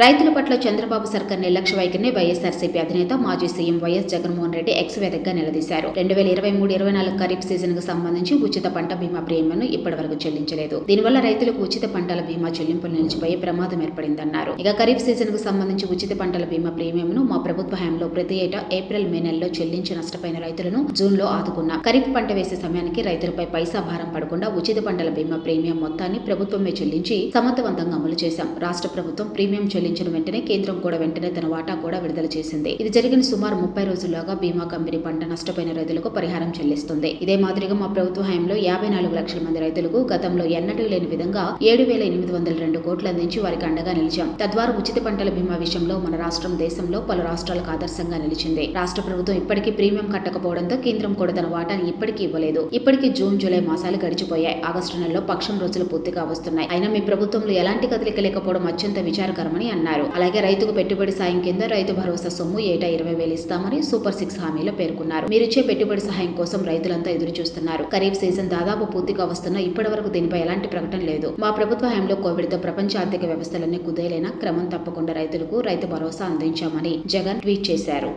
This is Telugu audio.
రైతుల పట్ల చంద్రబాబు సర్కార్ నిర్లక్ష్య వైఖరిని వైఎస్ఆర్సీపీ అధినేత మాజీ CM YS Jaganmohan Reddy X వేదికగా నిలదీశారు. రెండు వేల ఇరవై మూడు ఇరవై నాలుగు ఖరీఫ్ సీజన్కు సంబంధించి ఉచిత పంట బీమా ప్రీమియంను ఇప్పటి వరకు చెల్లించలేదు. దీనివల్ల రైతులకు ఉచిత పంటల బీమా చెల్లింపులు నిలిచిపోయే ప్రమాదం ఏర్పడిందన్నారు. ఇక ఖరీఫ్ సీజన్కు సంబంధించి ఉచిత పంటల బీమా ప్రీమియంను మా ప్రభుత్వ హయాంలో ప్రతి ఏటా ఏప్రిల్ మే నెలలో చెల్లించి నష్టపోయిన రైతులను జూన్లో ఆదుకున్నాం. ఖరీఫ్ పంట వేసే సమయానికి రైతులపై పైసా భారం పడకుండా ఉచిత పంటల బీమా ప్రీమియం మొత్తాన్ని ప్రభుత్వమే చెల్లించి సమర్థవంతంగా అమలు చేశాం. రాష్ట్ర ప్రభుత్వం ప్రీమియం చెల్లించిన వెంటనే కేంద్రం కూడా వెంటనే తన వాటా కూడా విడుదల చేసింది. ఇది జరిగిన సుమారు ముప్పై రోజుల్లోగా బీమా కంపెనీ పంట నష్టపోయిన రైతులకు పరిహారం చెల్లిస్తుంది. ఇదే మాదిరిగా మా ప్రభుత్వ హయాంలో యాభై నాలుగు లక్షల మంది రైతులకు గతంలో ఎన్నటూ లేని విధంగా ఏడు వేల ఎనిమిది వందల రెండు కోట్లు అందించి వారికి అండగా నిలిచాం. తద్వారా ఉచిత పంటల బీమా విషయంలో మన రాష్ట్రం దేశంలో పలు రాష్ట్రాలకు ఆదర్శంగా నిలిచింది. రాష్ట్ర ప్రభుత్వం ఇప్పటికీ ప్రీమియం కట్టకపోవడంతో కేంద్రం కూడా తన వాటాని ఇప్పటికీ ఇవ్వలేదు. ఇప్పటికీ జూన్ జూలై మాసాలు గడిచిపోయాయి. ఆగస్టు నెలలో పక్షం రోజులు పూర్తిగా వస్తున్నాయి. అయినా మీ ప్రభుత్వంలో ఎలాంటి కదలిక లేకపోవడం అత్యంత విచారకరమని అన్నారు. అలాగే రైతుకు పెట్టుబడి సాయం కింద రైతు భరోసా సొమ్ము ఏటా ఇరవై వేలు ఇస్తామని సూపర్ సిక్స్ హామీలో పేర్కొన్నారు. మీరిచ్చే పెట్టుబడి సహాయం కోసం రైతులంతా ఎదురు చూస్తున్నారు. ఖరీఫ్ సీజన్ దాదాపు పూర్తిగా వస్తున్న ఇప్పటి వరకు దీనిపై ఎలాంటి ప్రకటన లేదు. మా ప్రభుత్వ హయాంలో కోవిడ్తో ప్రపంచ ఆర్థిక వ్యవస్థలన్నీ కుదేలైన క్రమం తప్పకుండా రైతులకు రైతు భరోసా అందించామని జగన్ ట్వీట్ చేశారు.